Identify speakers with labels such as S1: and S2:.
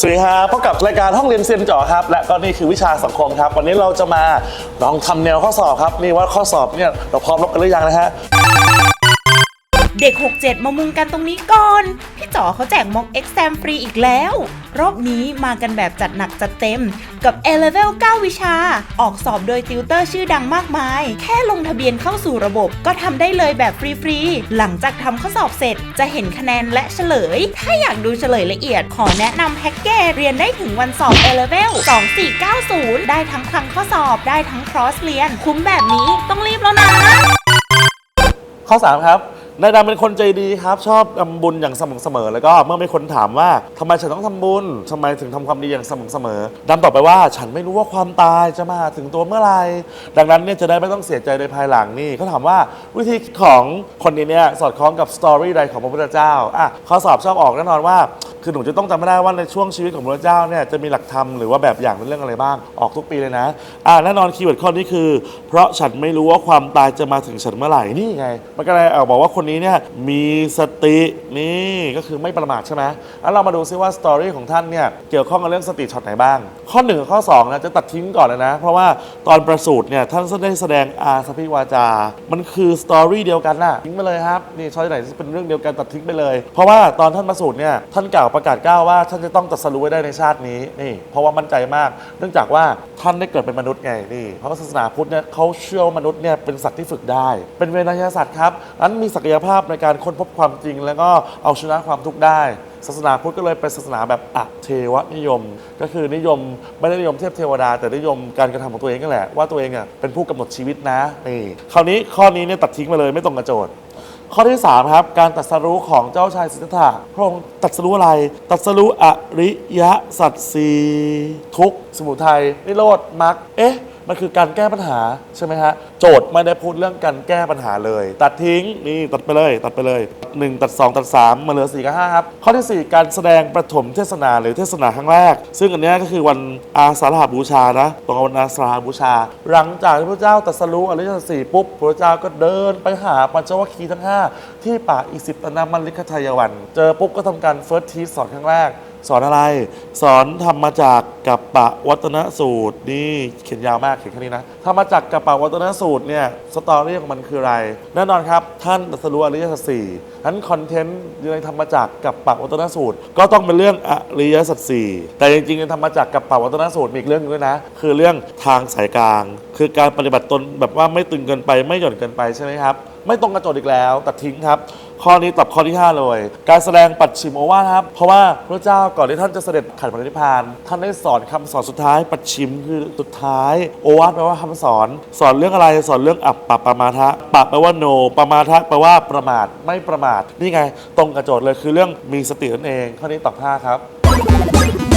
S1: สวัสดีครับพบกับรายการห้องเรียนเซียนเจ่อครับ และก็นี่คือวิชาสังคมครับ วันนี้เราจะมาลองทำแนวข้อสอบครับ นี่ว่าข้อสอบเนี่ยเราพร้อมรบกันหรือยังนะฮะ
S2: เด็ก 67 มามุงกันตรงนี้ก่อน พี่จ๋อเขาแจกม็อกเอ็กซมฟรีอีกแล้ว รอบนี้มากันแบบจัดหนักจัดเต็ม กับ A Level 9 วิชา ออกสอบโดยติวเตอร์ชื่อดังมากมาย แค่ลงทะเบียนเข้าสู่ระบบ ก็ทำได้เลยแบบฟรีๆ หลังจากทำข้อสอบเสร็จ จะเห็นคะแนนและเฉลย ถ้าอยากดูเฉลยละเอียด ขอแนะนำแพ็กเกจเรียนได้ถึงวันสอบ A Level 2490 ได้ทั้งคลังข้อสอบได้ทั้งครอสเรียน คุ้มแบบนี้ต้องรีบแล้วนะ
S1: ข้อ 3 ครับ นายดำเป็นคนใจดีครับ ชอบทำบุญอย่างสม่ำเสมอ แล้วก็เมื่อมีคนถามว่าทำไมฉันต้องทำบุญทำไมถึงทำความดีอย่างสม่ำเสมอดำตอบไปว่าฉันไม่รู้ว่าความตายจะมาถึงตัวเมื่อไหร่ดังนั้นเนี่ยจะได้ไม่ต้องเสียใจในภายหลังนี่เขาถามว่าวิธีของคนนี้เนี่ยสอดคล้องกับสตอรี่ใดของพระพุทธเจ้าอะข้อสอบชอบออกแน่นอนว่า คือหนูจะต้องจำไม่ได้ว่าในช่วงชีวิตของพระเจ้าเนี่ยจะมีหลักธรรมหรือว่าแบบอย่างเป็นเรื่องอะไรบ้าง ออกทุกปีเลยนะอ่าแน่นอนคีย์เวิร์ดข้อนี้คือ เพราะฉันไม่รู้ว่าความตายจะมาถึงฉันเมื่อไหร่นี่ไงมันก็เลยเอาบอกว่าคนนี้เนี่ยมีสตินี่ก็คือไม่ประมาทใช่ไหมแล้วเรามาดูซิว่าสตอรี่ของท่านเนี่ยเกี่ยวข้องกับเรื่องสติช็อตไหนบ้าง ข้อ1กับข้อ2นะจะตัดทิ้งก่อนเลยนะ เพราะว่าตอนประสูติเนี่ยท่านได้แสดงอาสพิวาจา มันคือสตอรี่เดียวกันน่ะทิ้งไปเลยครับนี่ช้อยไหนเป็นเรื่องเดียวกันตัดทิ้งไปเลย เพราะว่าตอนท่านประสูติเนี่ยท่านกล่าวประกาศกล้าวว่าท่านจะต้องตรัสรู้ไว้ได้ในชาตินี้นี่ เพราะว่ามั่นใจมาก เนื่องจากว่าท่านได้เกิดเป็นมนุษย์ไงนี่เพราะว่าศาสนาพุทธเนี่ยเขาเชื่อว่ามนุษย์เนี่ยเป็นสัตว์ที่ฝึกได้ เป็นเวไนยศาสตว์ครับนั้นมีศักยภาพในการค้นพบความจริง แล้วก็เอาชนะความทุกข์ได้ศาสนาพุทธก็เลยเป็นศาสนาแบบอะเทวนิยม ก็คือนิยมไม่ได้นิยมเทพเทวดา แต่นิยมการกระทำของตัวเองก็แหละว่าตัวเองอะเป็นผู้กำหนดชีวิตนะนี่คราวนี้ข้อนี้เนี่ยตัดทิ้งไปเลยไม่ตรงกับโจทย์ ข้อที่3ครับการตัดสรู้ของเจ้าชายสิทธัตถะพระองค์ตัดสรู้อะไร ตัดสรู้อริยสัจสีทุกสมุทัยนิโรธมรรคเอ๊ะ มันคือการแก้ปัญหาใช่ไหมฮะโจทย์ไม่ได้พูดเรื่องการแก้ปัญหาเลย ตัดทิ้งนี่ตัดไปเลย ตัดไปเลย 1 ตัด 2 ตัด 3 มาเหลือ4กับ5ครับข้อที่ 4 การแสดงประถมเทศนาหรือเทศนาครั้งแรก ซึ่งอันนี้ก็คือวันอาสาฬหบูชานะตรงกับวันอาสาฬหบูชา หลังจากที่พระเจ้าตรัสรู้อริยสัจสี่ปุ๊บพระเจ้าก็เดินไปหาปัญจวัคคีย์ทั้ง 5 ที่ป่าอิสิปตนามันลิคทายวัน เจอปุ๊บก็ทำการเฟิร์สทีสอนครั้งแรก สอนอะไร สอนทำมาจากกัปปะวัตนสูตรนี่เขียนยาวมากเขียนแค่นี้นะทำมาจากกัปปะวัตนสูตรเนี่ยสตอรี่ของมันคืออะไร แน่นอนครับ ท่านตรัสรู้อริยสัจสี่นั้นคอนเทนต์ในทำมาจากกัปปะวัตนสูตร ก็ต้องเป็นเรื่องอริยสัจสี่แต่จริงๆในทำมาจากกัปปะวัตนสูตรมีอีกเรื่องหนึงด้วยนะ คือเรื่องทางสายกลาง คือการปฏิบัติตนแบบว่าไม่ตึงเกินไปไม่หย่อนเกินไปใช่ไหมครับไม่ตรงกระจทย์อีกแล้ว ตัดทิ้งครับ ข้อนี้ตอบข้อที่ 5 เลย การแสดงปัจฉิมโอวาทครับ เพราะว่าพระเจ้าก่อนที่ท่านจะเสด็จขันพระนิพพาน ท่านได้สอนคำสอนสุดท้ายปัจฉิมคือสุดท้ายโอวาทแปลว่าคำสอน สอนเรื่องอะไรสอนเรื่องอัปปะปะมาทะปะแปลว่าโนปะมาทะแปลว่าประมาทไม่ประมาทนี่ไง ตรงกระโจทย์เลยคือเรื่องมีสตินั่นเอง ข้อนี้ตอบ5ครับ